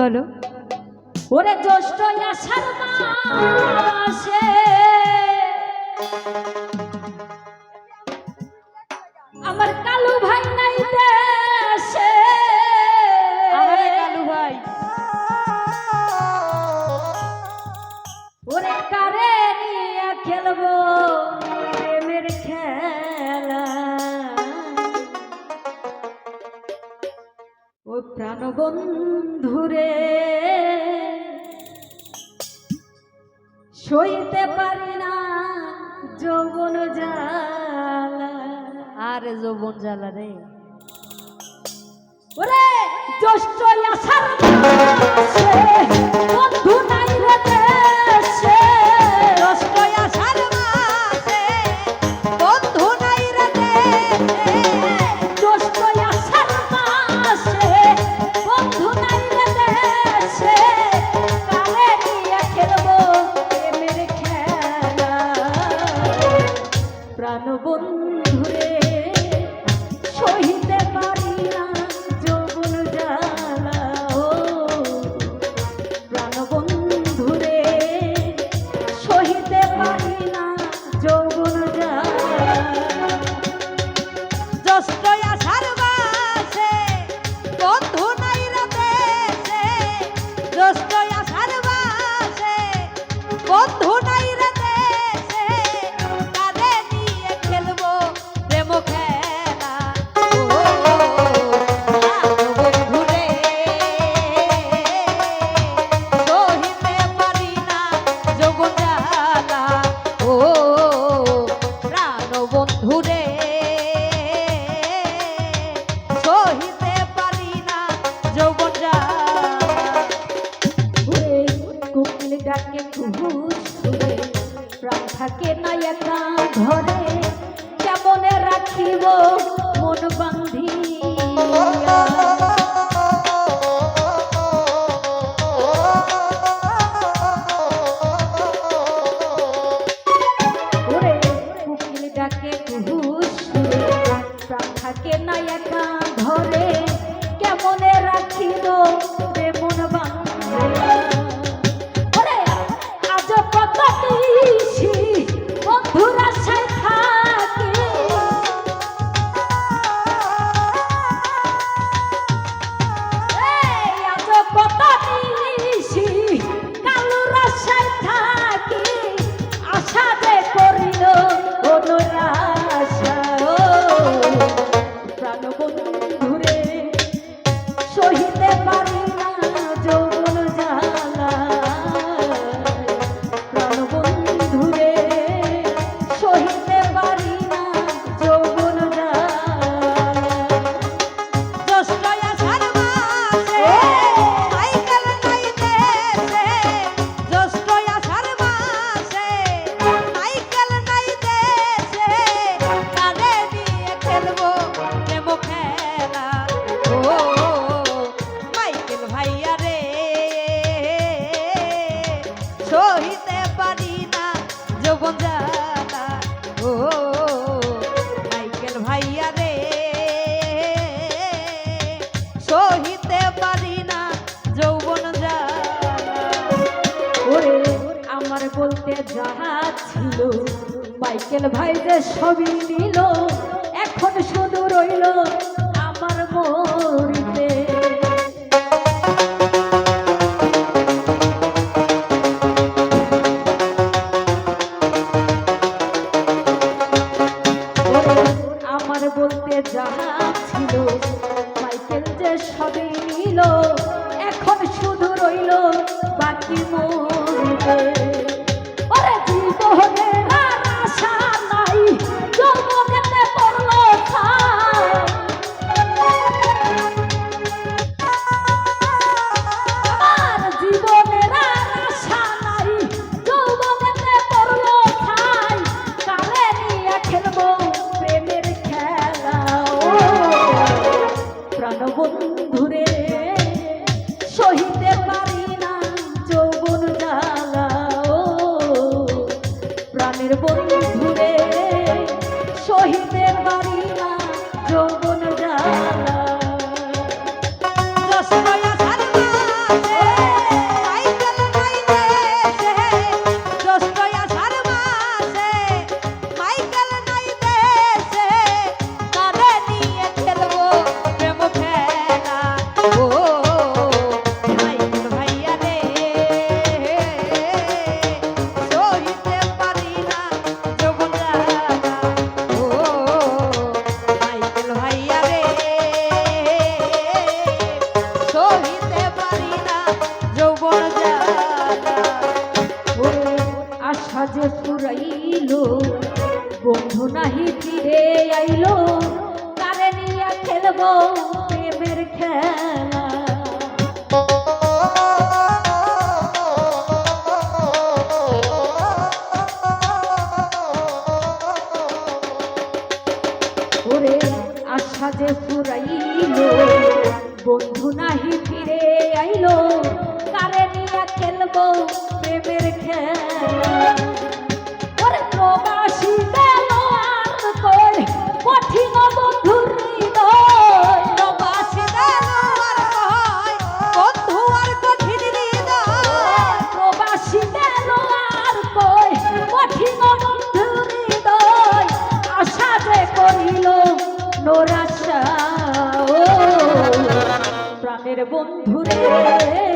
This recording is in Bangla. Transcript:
বলো। ওরে জ্যৈষ্ঠ আষাঢ় মাসে। আমার কালু ভাই নাই দেয় প্রাণবন্ধুরে। সইতে পারি না যৌবন জ্বালা। আর যৌবন জ্বালা রে। ওরে জ্যৈষ্ঠ আসার போய் থাকে না একা ঘরে কেমনে রাখিব মন বান্ধি জাহাজ ছিল। মাইকেল ভাই যে সবই নিল, এখন শুধু রইল আমার মরিতে। আমার বলতে জাহাজ ছিল, মাইকেল যে সবই নিল, এখন শুধু রইল বাকি মরিতে। ভূত বন্ধু নাহি ফিরে আইলো। কারে নিয়ে খেলব প্রেমের খেলা। ওরে আশা যে ফুরাইল, বন্ধু নাহি ফিরে আইলো। কারে নিয়ে খেলব প্রেমের খেলা। প্রাণের বন্ধুরে